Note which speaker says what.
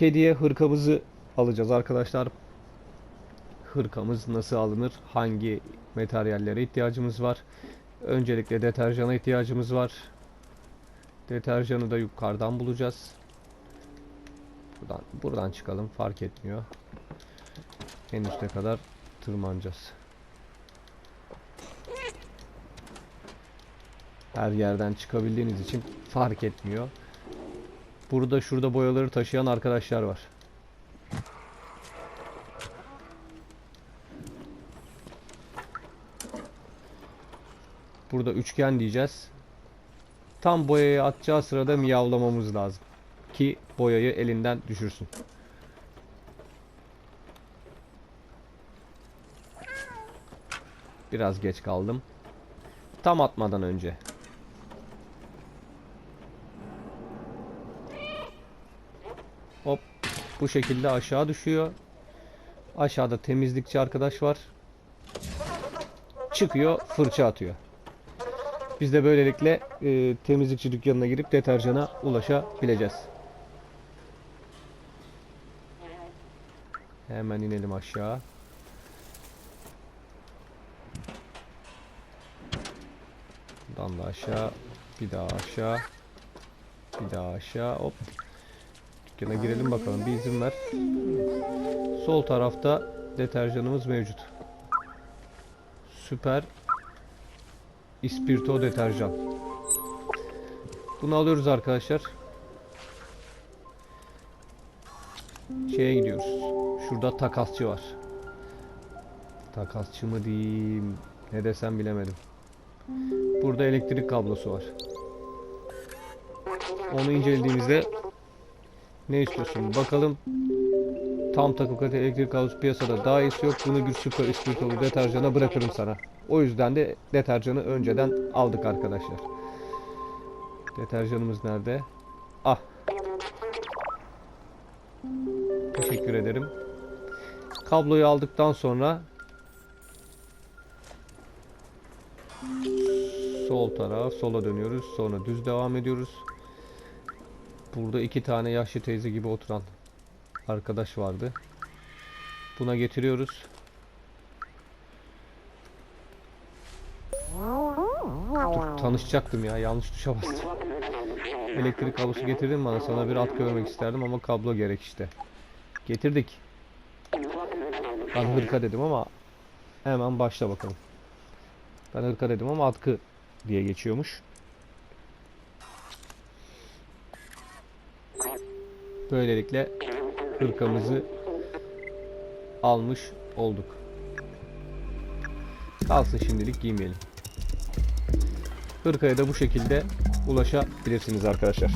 Speaker 1: kediye hırkamızı alacağız arkadaşlar. Hırkamız nasıl alınır? Hangi materyallere ihtiyacımız var? Öncelikle deterjana ihtiyacımız var. Deterjanı da yukarıdan bulacağız. Buradan, buradan çıkalım fark etmiyor. En üste kadar tırmanacağız. Her yerden çıkabildiğiniz için fark etmiyor. Burada şurada boyaları taşıyan arkadaşlar var. Burada üçgen diyeceğiz. Tam boyayı atacağı sırada miyavlamamız lazım. Ki boyayı elinden düşürsün. Biraz geç kaldım. Tam atmadan önce. Hop. Bu şekilde aşağı düşüyor. Aşağıda temizlikçi arkadaş var. Çıkıyor, fırça atıyor. Biz de böylelikle e, temizlikçi dükkanına girip deterjana ulaşabileceğiz. Hemen inelim aşağı. Buradan da aşağı. Bir daha aşağı. Bir daha aşağı. Hop. Dükkana girelim bakalım. Bir izin ver. Sol tarafta deterjanımız mevcut. Süper İspirto deterjan. Bunu alıyoruz arkadaşlar. Şeye gidiyoruz. Şurada takasçı var. Takasçı mı diyeyim, ne desem bilemedim. Burada elektrik kablosu var. Onu incelediğimizde ne istiyorsun? Bakalım tam takım kalite elektrik kablosu piyasada daha iyisi yok. Bunu bir süper ispirtolu deterjana bırakırım sana. O yüzden de deterjanı önceden aldık arkadaşlar. Deterjanımız nerede? Ah. Teşekkür ederim. Kabloyu aldıktan sonra sol taraf sola dönüyoruz. Sonra düz devam ediyoruz. Burada iki tane yaşlı teyze gibi oturan arkadaş vardı. Buna getiriyoruz. Dur tanışacaktım ya yanlış tuşa bastım. Elektrik kablosu getirdin bana sana bir at görmek isterdim ama kablo gerek işte. Getirdik. Ben hırka dedim ama hemen başla bakalım. Ben hırka dedim ama atkı diye geçiyormuş. Böylelikle hırkamızı almış olduk. Kalsın şimdilik giymeyelim. Hırkaya da bu şekilde ulaşabilirsiniz arkadaşlar.